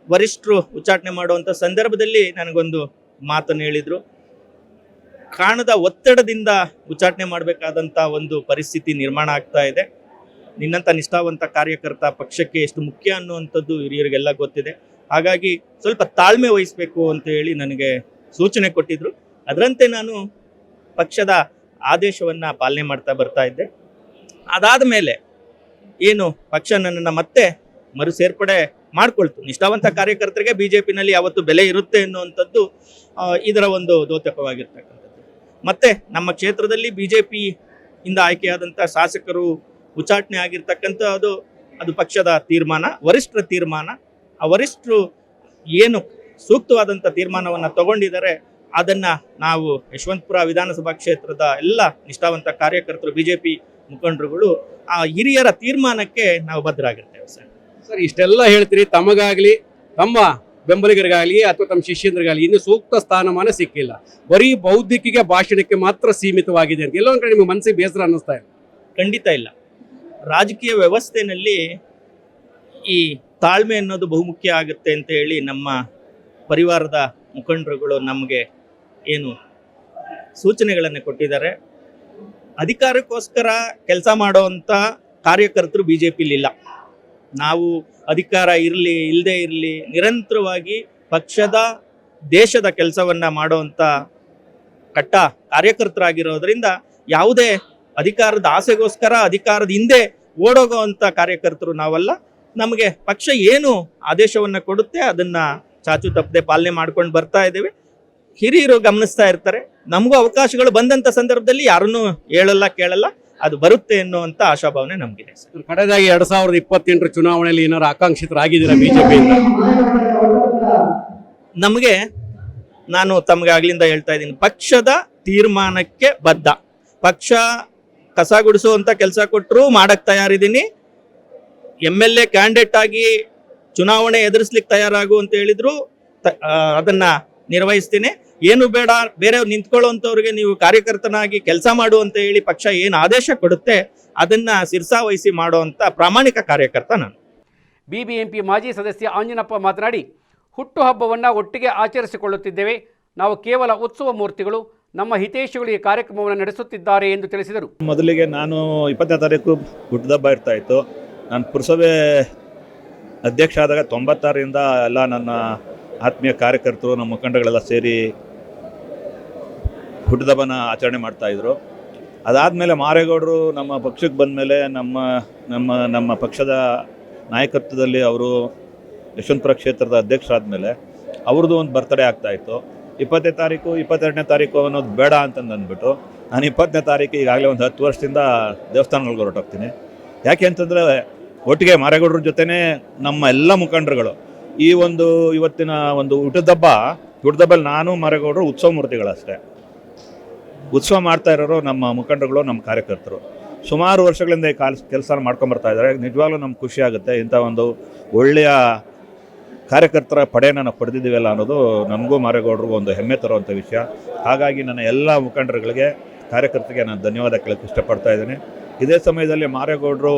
ವರಿಷ್ಠರು ಉಚ್ಚಾಟನೆ ಮಾಡುವಂತ ಸಂದರ್ಭದಲ್ಲಿ ನನಗೊಂದು ಮಾತನ್ನು ಹೇಳಿದ್ರು. ಕಾಣದ ಒತ್ತಡದಿಂದ ಉಚ್ಚಾಟನೆ ಮಾಡಬೇಕಾದಂತ ಒಂದು ಪರಿಸ್ಥಿತಿ ನಿರ್ಮಾಣ ಆಗ್ತಾ ಇದೆ. ನಿನ್ನಂತ ನಿಷ್ಠಾವಂತ ಕಾರ್ಯಕರ್ತ ಪಕ್ಷಕ್ಕೆ ಎಷ್ಟು ಮುಖ್ಯ ಅನ್ನುವಂಥದ್ದು ಹಿರಿಯರಿಗೆಲ್ಲ ಗೊತ್ತಿದೆ. ಹಾಗಾಗಿ ಸ್ವಲ್ಪ ತಾಳ್ಮೆ ವಹಿಸಬೇಕು ಅಂತ ಹೇಳಿ ನನಗೆ ಸೂಚನೆ ಕೊಟ್ಟಿದ್ರು. ಅದರಂತೆ ನಾನು ಪಕ್ಷದ ಆದೇಶವನ್ನ ಪಾಲನೆ ಮಾಡ್ತಾ ಬರ್ತಾ ಇದ್ದೆ. ಅದಾದ ಮೇಲೆ ಏನು ಪಕ್ಷ ನನ್ನನ್ನು ಮತ್ತೆ ಮರು ಸೇರ್ಪಡೆ ಮಾಡ್ಕೊಳ್ತು. ನಿಷ್ಠಾವಂತ ಕಾರ್ಯಕರ್ತರಿಗೆ ಬಿಜೆಪಿನಲ್ಲಿ ಯಾವತ್ತು ಬೆಲೆ ಇರುತ್ತೆ ಅನ್ನುವಂಥದ್ದು ಇದರ ಒಂದು ದ್ಯೋತಕವಾಗಿರ್ತಕ್ಕಂಥದ್ದು ಮತ್ತೆ ನಮ್ಮ ಕ್ಷೇತ್ರದಲ್ಲಿ ಬಿಜೆಪಿ ಇಂದ ಆಯ್ಕೆಯಾದಂಥ ಶಾಸಕರು ಉಚ್ಚಾಟನೆ ಆಗಿರ್ತಕ್ಕಂಥ ಅದು ಅದು ಪಕ್ಷದ ತೀರ್ಮಾನ, ವರಿಷ್ಠರ ತೀರ್ಮಾನ. ಆ ವರಿಷ್ಠರು ಏನು ಸೂಕ್ತವಾದಂಥ ತೀರ್ಮಾನವನ್ನು ತಗೊಂಡಿದ್ದಾರೆ, ಅದನ್ನ ನಾವು ಯಶವಂತಪುರ ವಿಧಾನಸಭಾ ಕ್ಷೇತ್ರದ ಎಲ್ಲ ನಿಷ್ಠಾವಂತ ಕಾರ್ಯಕರ್ತರು, ಬಿಜೆಪಿ ಮುಖಂಡರುಗಳು, ಆ ಹಿರಿಯರ ತೀರ್ಮಾನಕ್ಕೆ ನಾವು ಭದ್ರಾಗಿರ್ತೇವೆ ಸರ್. ಸರ್, ಇಷ್ಟೆಲ್ಲ ಹೇಳ್ತೀರಿ, ತಮಗಾಗ್ಲಿ, ತಮ್ಮ ಬೆಂಬಲಿಗರಿಗಾಗಲಿ ಅಥವಾ ತಮ್ಮ ಶಿಷ್ಯಂದ್ರಿಗಾಗಲಿ ಇನ್ನು ಸೂಕ್ತ ಸ್ಥಾನಮಾನ ಸಿಕ್ಕಿಲ್ಲ. ಬರೀ ಬೌದ್ಧಿಕಿಗೆ ಭಾಷಣಕ್ಕೆ ಮಾತ್ರ ಸೀಮಿತವಾಗಿದೆ ಅಂತ. ಎಲ್ಲೊಂದು ಕಡೆ ನಿಮಗೆ ಮನಸ್ಸಿಗೆ ಬೇಸರ ಅನ್ನಿಸ್ತಾ ಇದೆ ಖಂಡಿತ ಇಲ್ಲ. ರಾಜಕೀಯ ವ್ಯವಸ್ಥೆನಲ್ಲಿ ಈ ತಾಳ್ಮೆ ಅನ್ನೋದು ಬಹುಮುಖ್ಯ ಆಗುತ್ತೆ ಅಂತ ಹೇಳಿ ನಮ್ಮ ಪರಿವಾರದ ಮುಖಂಡರುಗಳು ನಮಗೆ ಏನು ಸೂಚನೆಗಳನ್ನು ಕೊಟ್ಟಿದ್ದಾರೆ. ಅಧಿಕಾರಕ್ಕೋಸ್ಕರ ಕೆಲಸ ಮಾಡೋವಂಥ ಕಾರ್ಯಕರ್ತರು ಬಿ ಜೆ ಪಿಲಿಲ್ಲ ನಾವು ಅಧಿಕಾರ ಇರಲಿ ಇಲ್ಲದೆ ಇರಲಿ, ನಿರಂತರವಾಗಿ ಪಕ್ಷದ, ದೇಶದ ಕೆಲಸವನ್ನ ಮಾಡುವಂಥ ಕಟ್ಟ ಕಾರ್ಯಕರ್ತರಾಗಿರೋದ್ರಿಂದ ಯಾವುದೇ ಅಧಿಕಾರದ ಆಸೆಗೋಸ್ಕರ, ಅಧಿಕಾರದ ಹಿಂದೆ ಓಡೋಗುವಂಥ ಕಾರ್ಯಕರ್ತರು ನಾವಲ್ಲ. ನಮಗೆ ಪಕ್ಷ ಏನು ಆದೇಶವನ್ನು ಕೊಡುತ್ತೆ ಅದನ್ನ ಚಾಚು ತಪ್ಪದೆ ಪಾಲನೆ ಮಾಡ್ಕೊಂಡು ಬರ್ತಾ ಇದ್ದೇವೆ. ಹಿರಿಯರು ಗಮನಿಸ್ತಾ ಇರ್ತಾರೆ. ನಮಗೂ ಅವಕಾಶಗಳು ಬಂದಂತ ಸಂದರ್ಭದಲ್ಲಿ ಯಾರನ್ನೂ ಹೇಳಲ್ಲ, ಕೇಳಲ್ಲ. ಅದು ಬರುತ್ತೆ ಎನ್ನುವಂತ ಆಶಾಭಾವನೆ ನಮಗಿದೆ ಸರ್. ಕಡೆದಾಗಿ ಎರಡ್ ಸಾವಿರದ ಇಪ್ಪತ್ತೆಂಟರ ಚುನಾವಣೆಯಲ್ಲಿ ಏನಾರು ಆಕಾಂಕ್ಷಿತರಾಗಿದ್ದೀರಾ ಬಿಜೆಪಿಯಿಂದ? ನಮಗೆ ನಾನು ತಮಗೆ ಆಗ್ಲಿಂದ ಹೇಳ್ತಾ ಇದ್ದೀನಿ ಪಕ್ಷದ ತೀರ್ಮಾನಕ್ಕೆ ಬದ್ಧ. ಪಕ್ಷ ಕಸ ಗುಡಿಸುವಂತ ಕೆಲಸ ಕೊಟ್ಟರು ಮಾಡಕ್ ತಯಾರಿದ್ದೀನಿ. ಎಂ ಎಲ್ ಎ ಕ್ಯಾಂಡಿಡೇಟ್ ಆಗಿ ಚುನಾವಣೆ ಎದುರಿಸ್ಲಿಕ್ಕೆ ತಯಾರಾಗು ಅಂತ ಹೇಳಿದ್ರು ಅದನ್ನ ನಿರ್ವಹಿಸ್ತೀನಿ. ಏನು ಬೇಡ ಬೇರೆ ನಿಂತ್ಕೊಳ್ಳುವಂಥವ್ರಿಗೆ ನೀವು ಕಾರ್ಯಕರ್ತನಾಗಿ ಕೆಲಸ ಮಾಡು ಅಂತ ಹೇಳಿ ಪಕ್ಷ ಏನು ಆದೇಶ ಕೊಡುತ್ತೆ ಅದನ್ನ ಶಿರ್ಸಾವಹಿಸಿ ಮಾಡುವಂಥ ಪ್ರಾಮಾಣಿಕ ಕಾರ್ಯಕರ್ತ ನಾನು. ಬಿಬಿಎಂಪಿ ಮಾಜಿ ಸದಸ್ಯ ಆಂಜನಪ್ಪ ಮಾತನಾಡಿ ಹುಟ್ಟುಹಬ್ಬವನ್ನು ಒಟ್ಟಿಗೆ ಆಚರಿಸಿಕೊಳ್ಳುತ್ತಿದ್ದೇವೆ. ನಾವು ಕೇವಲ ಉತ್ಸವ ಮೂರ್ತಿಗಳು ನಮ್ಮ ಹಿತೈಷಿಗಳು ಈ ಕಾರ್ಯಕ್ರಮವನ್ನು ನಡೆಸುತ್ತಿದ್ದಾರೆ ಎಂದು ತಿಳಿಸಿದರು. ಮೊದಲಿಗೆ ನಾನು ಇಪ್ಪತ್ತನೇ ತಾರೀಕು ಹುಟ್ಟಿದಬ್ಬ ಇರ್ತಾ ಇತ್ತು. ನಾನು ಪುರಸಭೆ ಅಧ್ಯಕ್ಷ ಆದಾಗ ತೊಂಬತ್ತಾರರಿಂದ ಎಲ್ಲ ನನ್ನ ಆತ್ಮೀಯ ಕಾರ್ಯಕರ್ತರು ನಮ್ಮ ಮುಖಂಡಗಳೆಲ್ಲ ಸೇರಿ ಹುಟ್ಟಿದಬ್ಬನ ಆಚರಣೆ ಮಾಡ್ತಾಯಿದ್ರು ಅದಾದಮೇಲೆ ಮಾರೇಗೌಡರು ನಮ್ಮ ಪಕ್ಷಕ್ಕೆ ಬಂದಮೇಲೆ ನಮ್ಮ ನಮ್ಮ ನಮ್ಮ ಪಕ್ಷದ ನಾಯಕತ್ವದಲ್ಲಿ ಅವರು ಯಶವಂತಪುರ ಕ್ಷೇತ್ರದ ಅಧ್ಯಕ್ಷರಾದಮೇಲೆ ಅವ್ರದ್ದು ಒಂದು ಬರ್ತಡೇ ಆಗ್ತಾಯಿತ್ತು ಇಪ್ಪತ್ತನೇ ತಾರೀಕು, ಇಪ್ಪತ್ತೆರಡನೇ ತಾರೀಕು ಅನ್ನೋದು ಬೇಡ ಅಂತಂದು ಅಂದ್ಬಿಟ್ಟು ನಾನು ಇಪ್ಪತ್ತನೇ ತಾರೀಕು ಈಗಾಗಲೇ ಒಂದು ಹತ್ತು ವರ್ಷದಿಂದ ದೇವಸ್ಥಾನಗಳಿಗೆ ಹೊರಟೋಗ್ತೀನಿ. ಯಾಕೆ ಅಂತಂದರೆ ಒಟ್ಟಿಗೆ ಮಾರೇಗೌಡರ ಜೊತೆನೇ ನಮ್ಮ ಎಲ್ಲ ಮುಖಂಡರುಗಳು ಈ ಒಂದು ಇವತ್ತಿನ ಒಂದು ಹುಟ್ಟದಬ್ಬ, ಹುಟ್ಟದಬ್ಬಲ್ಲಿ ನಾನು ಮಾರೇಗೌಡರು ಉತ್ಸವ ಮೂರ್ತಿಗಳಷ್ಟೇ. ಉತ್ಸವ ಮಾಡ್ತಾ ಇರೋರು ನಮ್ಮ ಮುಖಂಡರುಗಳು, ನಮ್ಮ ಕಾರ್ಯಕರ್ತರು. ಸುಮಾರು ವರ್ಷಗಳಿಂದ ಈ ಕಾಲ ಕೆಲಸ ಮಾಡ್ಕೊಂಬರ್ತಾ ಇದ್ದಾರೆ. ನಿಜವಾಗ್ಲೂ ನಮ್ಗೆ ಖುಷಿ ಆಗುತ್ತೆ. ಇಂಥ ಒಂದು ಒಳ್ಳೆಯ ಕಾರ್ಯಕರ್ತರ ಪಡೆಯನ್ನು ನಾವು ಪಡೆದಿದ್ದೀವಲ್ಲ ಅನ್ನೋದು ನನಗೂ ಮಾರೇಗೌಡರಿಗೂ ಒಂದು ಹೆಮ್ಮೆ ತರುವಂಥ ವಿಷಯ. ಹಾಗಾಗಿ ನನ್ನ ಎಲ್ಲ ಮುಖಂಡರುಗಳಿಗೆ, ಕಾರ್ಯಕರ್ತರಿಗೆ ನಾನು ಧನ್ಯವಾದ ಕೇಳಕ್ಕೆ ಇಷ್ಟಪಡ್ತಾ ಇದ್ದೀನಿ. ಇದೇ ಸಮಯದಲ್ಲಿ ಮಾರೇಗೌಡರು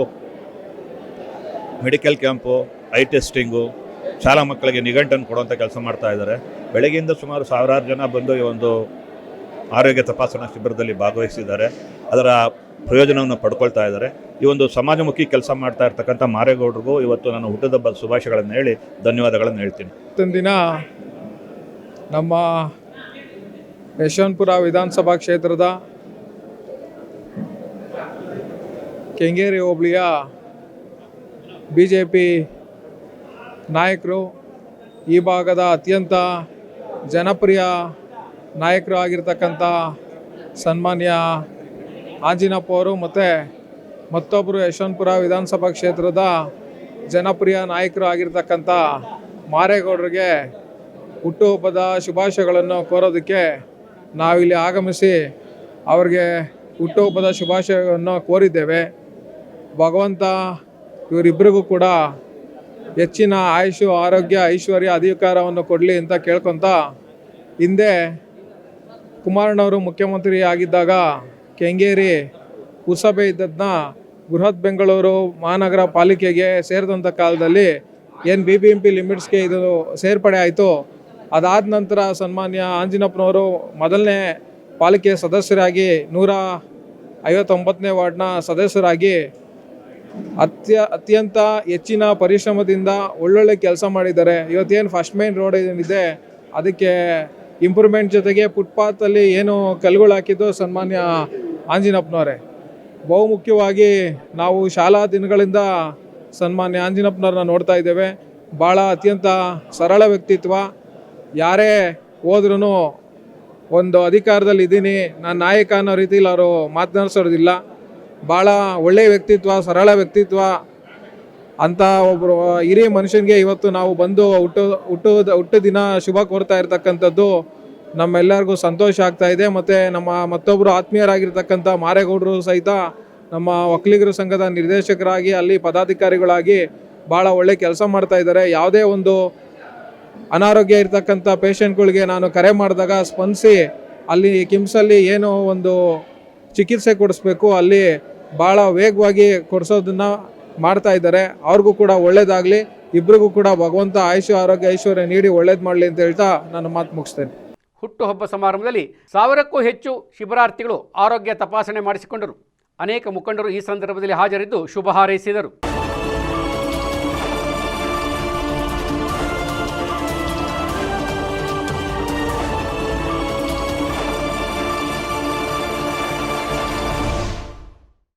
ಮೆಡಿಕಲ್ ಕ್ಯಾಂಪು, ಐ ಟೆಸ್ಟಿಂಗು, ಶಾಲಾ ಮಕ್ಕಳಿಗೆ ನಿಘಂಟನ್ನು ಕೊಡುವಂಥ ಕೆಲಸ ಮಾಡ್ತಾ ಇದ್ದಾರೆ. ಬೆಳಗ್ಗೆಯಿಂದ ಸುಮಾರು ಸಾವಿರಾರು ಜನ ಬಂದು ಈ ಒಂದು ಆರೋಗ್ಯ ತಪಾಸಣಾ ಶಿಬಿರದಲ್ಲಿ ಭಾಗವಹಿಸಿದ್ದಾರೆ. ಅದರ ಪ್ರಯೋಜನವನ್ನು ಪಡ್ಕೊಳ್ತಾ ಇದ್ದಾರೆ. ಈ ಒಂದು ಸಮಾಜಮುಖಿ ಕೆಲಸ ಮಾಡ್ತಾ ಇರ್ತಕ್ಕಂಥ ಮಾರೇಗೌಡರಿಗೂ ಇವತ್ತು ನಾನು ಹುಟ್ಟದಬ್ಬ ಶುಭಾಶಯಗಳನ್ನು ಹೇಳಿ ಧನ್ಯವಾದಗಳನ್ನು ಹೇಳ್ತೀನಿ. ಇವತ್ತಿನ ದಿನ ನಮ್ಮ ಯಶವಂತಪುರ ವಿಧಾನಸಭಾ ಕ್ಷೇತ್ರದ ಕೆಂಗೇರಿ ಹೋಬಳಿಯ ಬಿ ಜೆ ಪಿ ನಾಯಕರು ಈ ಭಾಗದ ಅತ್ಯಂತ ಜನಪ್ರಿಯ ನಾಯಕರು ಆಗಿರ್ತಕ್ಕಂಥ ಸನ್ಮಾನ್ಯ ಆಂಜಿನಪ್ಪ ಅವರು ಮತ್ತು ಮತ್ತೊಬ್ಬರು ಯಶವಂತಪುರ ವಿಧಾನಸಭಾ ಕ್ಷೇತ್ರದ ಜನಪ್ರಿಯ ನಾಯಕರು ಆಗಿರ್ತಕ್ಕಂಥ ಮಾರೇಗೌಡರಿಗೆ ಹುಟ್ಟುಹಬ್ಬದ ಶುಭಾಶಯಗಳನ್ನು ಕೋರೋದಕ್ಕೆ ನಾವಿಲ್ಲಿ ಆಗಮಿಸಿ ಅವ್ರಿಗೆ ಹುಟ್ಟುಹಬ್ಬದ ಶುಭಾಶಯವನ್ನು ಕೋರಿದ್ದೇವೆ. ಭಗವಂತ ಇವರಿಬ್ಬರಿಗೂ ಕೂಡ ಹೆಚ್ಚಿನ ಆಯುಷು, ಆರೋಗ್ಯ, ಐಶ್ವರ್ಯ, ಅಧಿಕಾರವನ್ನು ಕೊಡಲಿ ಅಂತ ಕೇಳ್ಕೊತ ಹಿಂದೆ ಕುಮಾರಣ್ಣವರು ಮುಖ್ಯಮಂತ್ರಿ ಆಗಿದ್ದಾಗ ಕೆಂಗೇರಿ ಪುರಸಭೆ ಇದ್ದದನ್ನ ಬೃಹತ್ ಬೆಂಗಳೂರು ಮಹಾನಗರ ಪಾಲಿಕೆಗೆ ಸೇರಿದಂಥ ಕಾಲದಲ್ಲಿ ಏನು ಬಿ ಬಿ ಎಂ ಪಿ ಲಿಮಿಟ್ಸ್ಗೆ ಇದು ಸೇರ್ಪಡೆ ಆಯಿತು. ಅದಾದ ನಂತರ ಸನ್ಮಾನ್ಯ ಆಂಜಿನಪ್ಪನವರು ಮೊದಲನೇ ಪಾಲಿಕೆ ಸದಸ್ಯರಾಗಿ ನೂರ ಐವತ್ತೊಂಬತ್ತನೇ ವಾರ್ಡ್ನ ಸದಸ್ಯರಾಗಿ ಅತ್ಯ, ಅತ್ಯಂತ ಹೆಚ್ಚಿನ ಪರಿಶ್ರಮದಿಂದ ಒಳ್ಳೊಳ್ಳೆ ಕೆಲಸ ಮಾಡಿದ್ದಾರೆ. ಇವತ್ತೇನು ಫಸ್ಟ್ ಮೇನ್ ರೋಡ್ ಏನಿದೆ, ಅದಕ್ಕೆ ಇಂಪ್ರೂವ್ಮೆಂಟ್ ಜೊತೆಗೆ ಫುಟ್ಪಾತಲ್ಲಿ ಏನು ಕಲ್ಗಳು ಹಾಕಿದ್ದು ಸನ್ಮಾನ್ಯ ಆಂಜಿನಪ್ಪನವರೇ. ಬಹುಮುಖ್ಯವಾಗಿ ನಾವು ಶಾಲಾ ದಿನಗಳಿಂದ ಸನ್ಮಾನ್ಯ ಆಂಜಿನಪ್ಪನವ್ರನ್ನ ನೋಡ್ತಾ ಇದ್ದೇವೆ. ಭಾಳ ಅತ್ಯಂತ ಸರಳ ವ್ಯಕ್ತಿತ್ವ. ಯಾರೇ ಹೋದ್ರೂ ಒಂದು ಅಧಿಕಾರದಲ್ಲಿ ಇದ್ದೀನಿ. ನಾನು ನಾಯಕ ಅನ್ನೋ ರೀತಿಯಲ್ಲಿ ಅವರು ಮಾತನಾಡಿಸೋದಿಲ್ಲ. ಭಾಳ ಒಳ್ಳೆಯ ವ್ಯಕ್ತಿತ್ವ, ಸರಳ ವ್ಯಕ್ತಿತ್ವ. ಅಂತ ಒಬ್ಬರು ಹಿರಿಯ ಮನುಷ್ಯನಿಗೆ ಇವತ್ತು ನಾವು ಬಂದು ಹುಟ್ಟು ಹುಟ್ಟು ಹುಟ್ಟು ದಿನ ಶುಭ ಕೋರ್ತಾ ಇರತಕ್ಕಂಥದ್ದು ನಮ್ಮೆಲ್ಲರಿಗೂ ಸಂತೋಷ ಆಗ್ತಾ ಇದೆ. ಮತ್ತು ನಮ್ಮ ಮತ್ತೊಬ್ಬರು ಆತ್ಮೀಯರಾಗಿರ್ತಕ್ಕಂಥ ಮಾರೇಗೌಡರು ಸಹಿತ ನಮ್ಮ ಒಕ್ಕಲಿಗರ ಸಂಘದ ನಿರ್ದೇಶಕರಾಗಿ, ಅಲ್ಲಿ ಪದಾಧಿಕಾರಿಗಳಾಗಿ ಭಾಳ ಒಳ್ಳೆ ಕೆಲಸ ಮಾಡ್ತಾ ಇದ್ದಾರೆ. ಯಾವುದೇ ಒಂದು ಅನಾರೋಗ್ಯ ಇರತಕ್ಕಂಥ ಪೇಷಂಟ್ಗಳಿಗೆ ನಾನು ಕರೆ ಮಾಡಿದಾಗ ಸ್ಪಂದಿಸಿ, ಅಲ್ಲಿ ಕಿಮ್ಸಲ್ಲಿ ಏನೋ ಒಂದು ಚಿಕಿತ್ಸೆ ಕೊಡಿಸ್ಬೇಕು, ಅಲ್ಲಿ ಭಾಳ ವೇಗವಾಗಿ ಕೊಡಿಸೋದನ್ನ ಮಾಡ್ತಾ ಇದ್ದಾರೆ. ಅವ್ರಿಗೂ ಕೂಡ ಒಳ್ಳೇದಾಗಲಿ. ಇಬ್ರಿಗೂ ಕೂಡ ಭಗವಂತ ಆಯುಷ್ಯ, ಆರೋಗ್ಯ, ಐಶ್ವರ್ಯ ನೀಡಿ ಒಳ್ಳೇದು ಮಾಡಲಿ ಅಂತ ಹೇಳ್ತಾ ನನ್ನ ಮಾತು ಮುಗಿಸ್ತೇನೆ. ಹುಟ್ಟುಹಬ್ಬ ಸಮಾರಂಭದಲ್ಲಿ ಸಾವಿರಕ್ಕೂ ಹೆಚ್ಚು ಶಿಬಿರಾರ್ಥಿಗಳು ಆರೋಗ್ಯ ತಪಾಸಣೆ ಮಾಡಿಸಿಕೊಂಡರು. ಅನೇಕ ಮುಖಂಡರು ಈ ಸಂದರ್ಭದಲ್ಲಿ ಹಾಜರಿದ್ದು ಶುಭ ಹಾರೈಸಿದರು.